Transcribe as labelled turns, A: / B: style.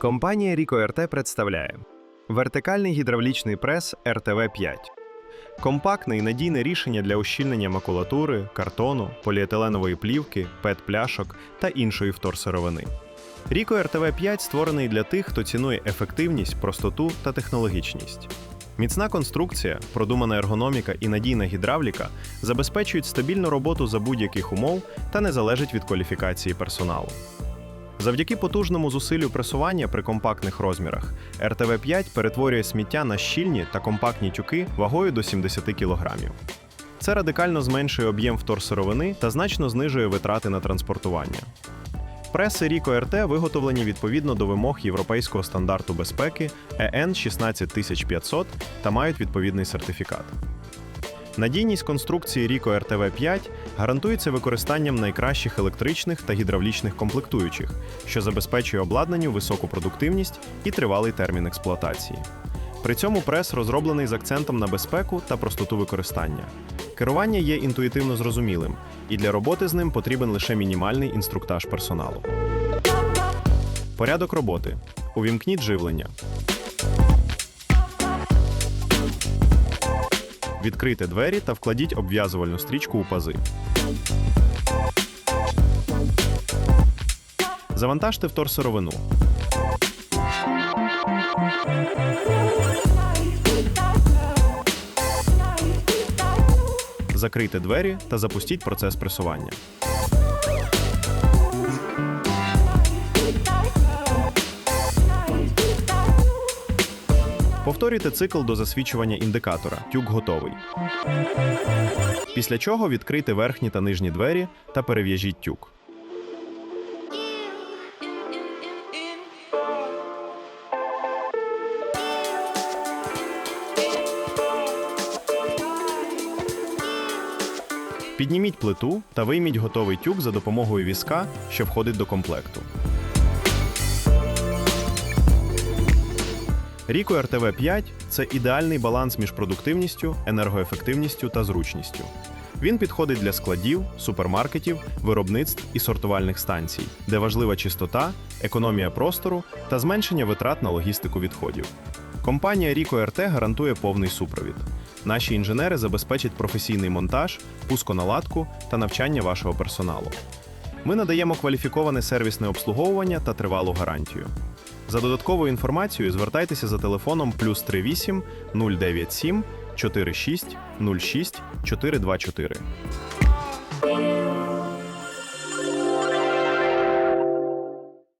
A: Компанія Rico RT представляє вертикальний гідравлічний прес RTV5. Компактне і надійне рішення для ущільнення макулатури, картону, поліетиленової плівки, пет-пляшок та іншої вторсировини. Rico RTV5 створений для тих, хто цінує ефективність, простоту та технологічність. Міцна конструкція, продумана ергономіка і надійна гідравліка забезпечують стабільну роботу за будь-яких умов та не залежать від кваліфікації персоналу. Завдяки потужному зусиллю пресування при компактних розмірах RTV5 перетворює сміття на щільні та компактні тюки вагою до 70 кг. Це радикально зменшує об'єм вторсировини та значно знижує витрати на транспортування. Преси Rico RT виготовлені відповідно до вимог європейського стандарту безпеки EN 16500 та мають відповідний сертифікат. Надійність конструкції Rico RTV 5 гарантується використанням найкращих електричних та гідравлічних комплектуючих, що забезпечує обладнанню високу продуктивність і тривалий термін експлуатації. При цьому прес розроблений з акцентом на безпеку та простоту використання. Керування є інтуїтивно зрозумілим, і для роботи з ним потрібен лише мінімальний інструктаж персоналу. Порядок роботи. Увімкніть живлення. Відкрийте двері та вкладіть обв'язувальну стрічку у пази. Завантажте вторсировину. Закрийте двері та запустіть процес пресування. Повторюйте цикл до засвічування індикатора. Тюк готовий. Після чого відкрийте верхні та нижні двері та перев'яжіть тюк. Підніміть плиту та вийміть готовий тюк за допомогою візка, що входить до комплекту. Rico RTV 5 це ідеальний баланс між продуктивністю, енергоефективністю та зручністю. Він підходить для складів, супермаркетів, виробництв і сортувальних станцій, де важлива чистота, економія простору та зменшення витрат на логістику відходів. Компанія Rico RT гарантує повний супровід. Наші інженери забезпечать професійний монтаж, пусконаладку та навчання вашого персоналу. Ми надаємо кваліфіковане сервісне обслуговування та тривалу гарантію. За додатковою інформацією звертайтеся за телефоном плюс 38 097 46 06 424.